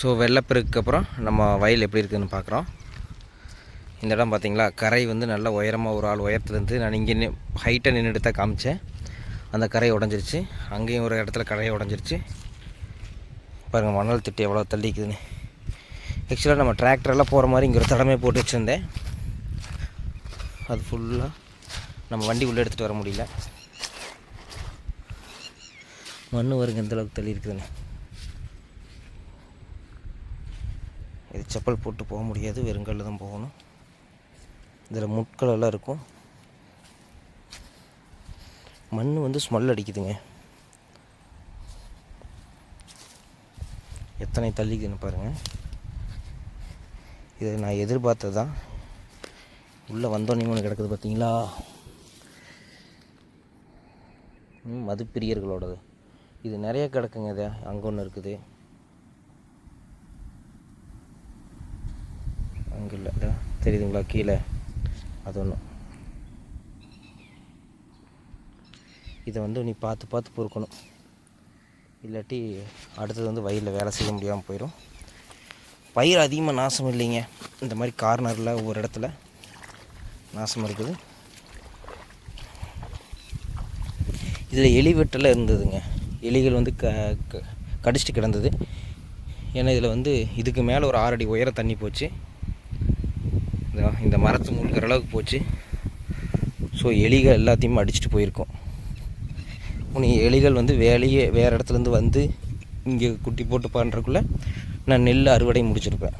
So வெள்ளப்பெருக்கு அப்புறம் நம்ம வயல் எப்படி இருக்குதுன்னு பார்க்குறோம். இந்த இடம் பார்த்திங்களா? கரை வந்து நல்லா உயரமாக ஒரு ஆள் உயரத்துலேருந்து நான் இங்கே நின்று ஹைட்டாக நின்றுட்டு தான் காமிச்சேன். அந்த கரை உடஞ்சிருச்சு. அங்கேயும் ஒரு இடத்துல கரையை உடஞ்சிருச்சு. பாருங்கள் மணல் திட்டு எவ்வளோ தள்ளிக்குதுன்னு. ஆக்சுவலாக நம்ம டிராக்டரெல்லாம் போகிற மாதிரி இங்கே ஒரு தடமே போட்டு வச்சுருந்தேன். அது ஃபுல்லாக நம்ம வண்டி உள்ளே எடுத்துகிட்டு வர முடியல. மண் வருங்க எந்தளவுக்கு தள்ளி இருக்குதுன்னு இது செப்பல் போட்டு போக முடியாது வெறுங்கல்ல தான் போகணும். இதில் முட்களெல்லாம் இருக்கும். மண் வந்து ஸ்மெல் அடிக்குதுங்க. எத்தனை தள்ளிக்குதுன்னு பாருங்கள் இது நான் எதிர்பார்த்தது தான். உள்ளே வந்தோடனே ஒன்று கிடக்குது பார்த்தீங்களா? மதுப்பிரியர்களோடது இது நிறைய கிடக்குங்க இது. அங்கே ஒன்று இருக்குது அங்கே இல்லை. தெரியுதுங்களா கீழே. அது ஒன்று இதை வந்து நீ பார்த்து பார்த்து பொறுக்கணும். இல்லாட்டி அடுத்தது வந்து வயலில் வேலை செய்ய முடியாமல் போயிடும் பயிர் அதிகமாக நாசம் இல்லைங்க. இந்த மாதிரி கார்னரில் ஒவ்வொரு இடத்துல நாசம் இருக்குது. இதில் எலி வெட்டெல்லாம் இருந்ததுங்க. எலிகள் வந்து க க- கடிச்சிட்டு கிடந்தது. ஏன்னா இதில் வந்து இதுக்கு மேலே ஒரு ஆறடி உயர தண்ணி போச்சு. இந்த மரத்து முழுக்கிற அளவுக்கு போச்சு. ஸோ எலிகள் எல்லாத்தையும் அடிச்சுட்டு போயிருக்கோம். உனி எலிகள் வந்து வேலையே வேறு இடத்துலேருந்து வந்து இங்கே குட்டி போட்டு பண்ணுறக்குள்ளே நான் நெல் அறுவடை முடிச்சிருப்பேன்.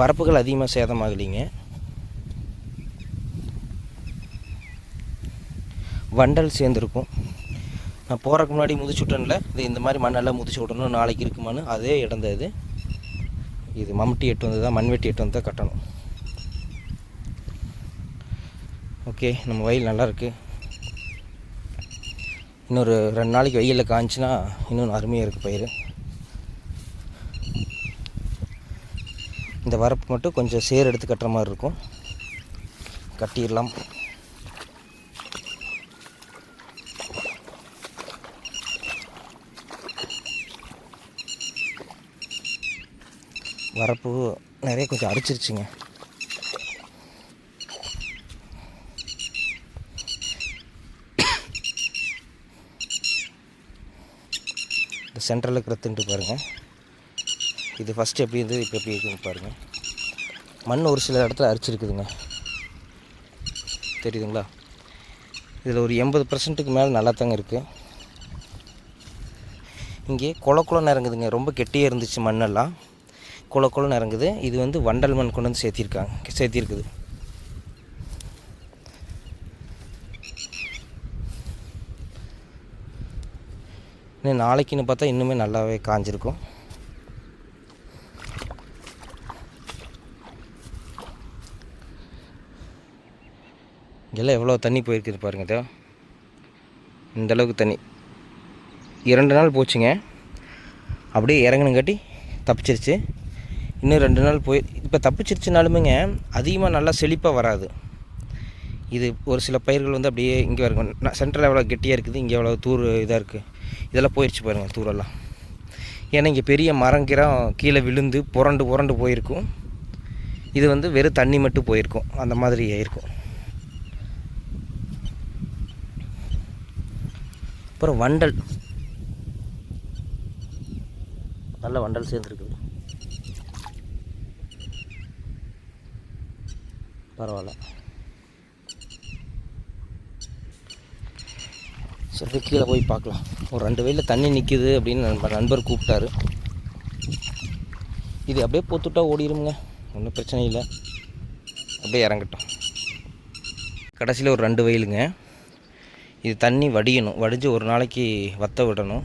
வரப்புகள் அதிகமாக சேதமாகலைங்க வண்டல் சேர்ந்துருக்கும். நான் போகிறக்கு முன்னாடி முதிச்சு விட்டேன்ல. இது இந்த மாதிரி மண்ணெல்லாம் முதிச்சு விடணும். நாளைக்கு இருக்குமான்னு அதே இடம் தான் இது. இது மம்முட்டி எட்டு வந்து தான் மண்வெட்டி எட்டு வந்து தான் கட்டணும். ஓகே நம்ம வயல் நல்லாயிருக்கு இன்னொரு ரெண்டு நாளைக்கு வெயிலில் காய்ஞ்சுன்னா இன்னும் அருமையாக இருக்குது பயிர் இந்த வரப்பு மட்டும் கொஞ்சம் சேர் எடுத்து கட்டுற மாதிரி இருக்கும். கட்டிடலாம். வரப்பு நிறைய கொஞ்சம் அடிச்சிருச்சுங்க. இந்த சென்ட்ரலில் இருக்கிற திண்டு பாருங்கள் இது ஃபஸ்ட்டு எப்படி இருந்தது இப்போ எப்படி இருக்குன்னு பாருங்கள் மண் ஒரு சில இடத்துல அரிச்சிருக்குதுங்க. தெரியுதுங்களா? இதில் ஒரு எண்பது பர்சன்ட்டுக்கு மேலே நல்லா தாங்க இருக்குது இங்கே குள குளம் இறங்குதுங்க. ரொம்ப கெட்டியாக இருந்துச்சு மண்ணெல்லாம். குள குளம் இறங்குது. இது வந்து வண்டல் மண் கொண்டு வந்து சேர்த்திருக்காங்க. சேர்த்திருக்குது. இன்னும் நாளைக்குன்னு பார்த்தா இன்னுமே நல்லாவே காஞ்சிருக்கும். இங்கெல்லாம் எவ்வளோ தண்ணி போயிருக்குது பாருங்க இதோ இந்த அளவுக்கு தண்ணி. இரண்டு நாள் போச்சுங்க. அப்படியே இறங்கணுங்காட்டி தப்பிச்சிருச்சு. இன்னும் ரெண்டு நாள் போய் இப்போ தப்பிச்சிருச்சுனாலுமேங்க அதிகமாக நல்லா செழிப்பாக வராது. இது ஒரு சில பயிர்கள் வந்து அப்படியே இங்கே இருக்கும் சென்ட்ரல் எவ்வளோ கெட்டியாக இருக்குது இங்கே எவ்வளோ தூர் இதாக இருக்குது இதெல்லாம் போயிடுச்சு பாருங்கள் தூரெல்லாம். ஏன்னா இங்கே பெரிய மரங்கிரம் கீழே விழுந்து புரண்டு புரண்டு போயிருக்கும். இது வந்து வெறும் தண்ணி மட்டும் போயிருக்கும் அந்த மாதிரி இருக்கும். அப்புறம் வண்டல். நல்ல வண்டல் சேர்ந்துருக்குது. பரவாயில்ல. சரி கீழே போய் பார்க்கலாம். ஒரு ரெண்டு வயலில் தண்ணி நிற்கிது அப்படின்னு நண்பர் நண்பர் கூப்பிட்டாரு. இது அப்படியே போத்துட்டா ஓடிடுங்க ஒன்றும் பிரச்சனை இல்லை. அப்படியே இறங்கட்டும். கடைசியில் ஒரு ரெண்டு வயலுங்க. இது தண்ணி வடியணும். வடிஞ்சு ஒரு நாளைக்கு வத்த விடணும்.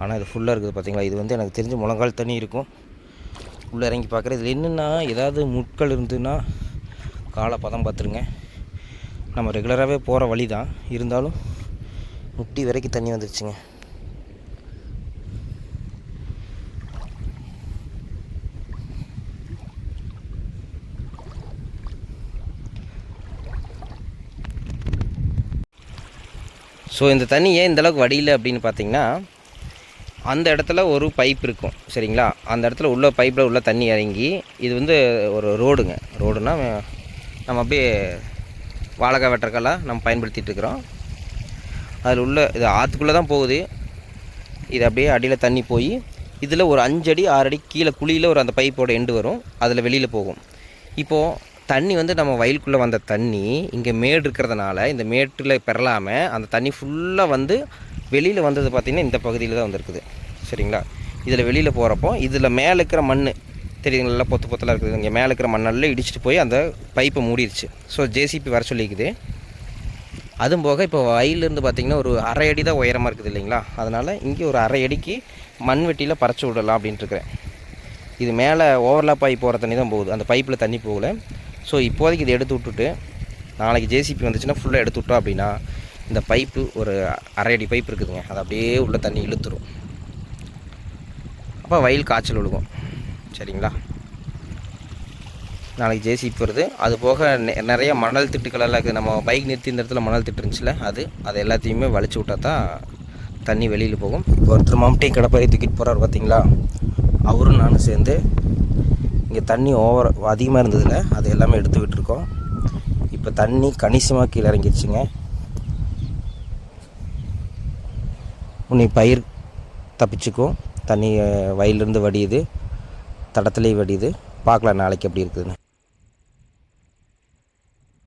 ஆனால் இது ஃபுல்லாக இருக்குது பார்த்தீங்களா இது வந்து எனக்கு தெரிஞ்சு முழங்கால் தண்ணி இருக்கும். உள்ளே இறங்கி பார்க்குறேன். இதில் என்னென்னா ஏதாவது முட்கள் இருந்துன்னா காலை பதம் பார்த்துருங்க. நம்ம ரெகுலராகவே போகிற வழி தான். இருந்தாலும் முட்டி வரைக்கும் தண்ணி வந்துருச்சுங்க. ஸோ இந்த தண்ணி ஏன் இந்தளவுக்கு வடியில் அப்படின்னு பார்த்தீங்கன்னா அந்த இடத்துல ஒரு பைப் இருக்கும் சரிங்களா? அந்த இடத்துல உள்ள பைப்பில் உள்ள தண்ணி இறங்கி இது வந்து ஒரு ரோடுங்க ரோடுனா நம்ம அப்படியே வாழைக்காய் வெட்டுறக்கெல்லாம் நம்ம பயன்படுத்திட்டு இருக்கிறோம். அதில் உள்ள இது ஆற்றுக்குள்ளே தான் போகுது. இது அப்படியே அடியில் தண்ணி போய் இதில் ஒரு அஞ்சடி ஆறு அடி கீழே குழியில் ஒரு அந்த பைப்போட எண்டு வரும். அதில் வெளியில் போகும். இப்போது தண்ணி வந்து நம்ம வயலுக்குள்ளே வந்த தண்ணி இங்கே மேடு இருக்கிறதுனால இந்த மேட்டில் பெறலாமல் அந்த தண்ணி ஃபுல்லாக வந்து வெளியில் வந்தது பார்த்திங்கன்னா இந்த பகுதியில் தான் வந்திருக்குது. சரிங்களா? இதில் வெளியில் போகிறப்போ இதில் மேலே இருக்கிற மண் தெரியுதுங்களா? நல்லா பொத்து பொத்தலாக இருக்குது. இங்கே மேலே இருக்கிற மண்ணெல்லாம் இடிச்சிட்டு போய் அந்த பைப்பை மூடிடுச்சு ஸோ ஜேசிபி வர சொல்லிக்குது. அதுவும் போக இப்போ வயலிருந்து பார்த்திங்கன்னா ஒரு அரை அடி தான் உயரமாக இருக்குது இல்லைங்களா? அதனால் இங்கே ஒரு அரை அடிக்கு மண் வெட்டியில் பறச்சு விடலாம் அப்படின்ட்டு இருக்கிறேன். இது மேலே ஓவர்லாப் ஆகி போகிற தண்ணி தான் போகுது. அந்த பைப்பில் தண்ணி போகல. ஸோ இப்போதைக்கு இதை எடுத்து விட்டுட்டு நாளைக்கு ஜேசிபி வந்துச்சுன்னா ஃபுல்லாக எடுத்து விட்டோம் அப்படின்னா இந்த பைப்பு ஒரு அரை அடி பைப் இருக்குதுங்க. அது அப்படியே உள்ள தண்ணி இழுத்துரும். அப்போ வயல் காய்ச்சல் விழுகும் சரிங்களா? நாளைக்கு ஜேசிபி வருது அது போக நெ- நிறைய மணல் திட்டுக்களெல்லாம் இருக்குது. நம்ம பைக் நிறுத்தி இந்த இடத்துல மணல் திட்டு இருந்துச்சுல அது அது எல்லாத்தையுமே வலிச்சு விட்டா தான் தண்ணி வெளியில் போகும். இப்போ ஒருத்தர் மம்டையும் கடப்பாரி தூக்கிட்டு போகிறார் பார்த்தீங்களா அவரும் நானும் சேர்ந்து இங்கே தண்ணி ஓவர் அதிகமாக இருந்ததில்ல அது எல்லாமே எடுத்து விட்டுருக்கோம். இப்போ தண்ணி கணிசமாக கீழே இறங்கிடுச்சுங்க உன்னை பயிர் தப்பிச்சுக்கும் தண்ணி வயல்லேருந்து வயலிருந்து வடியுது. தடத்துலேயும் வடியுது. பார்க்கலாம் நாளைக்கு எப்படி இருக்குதுன்னு.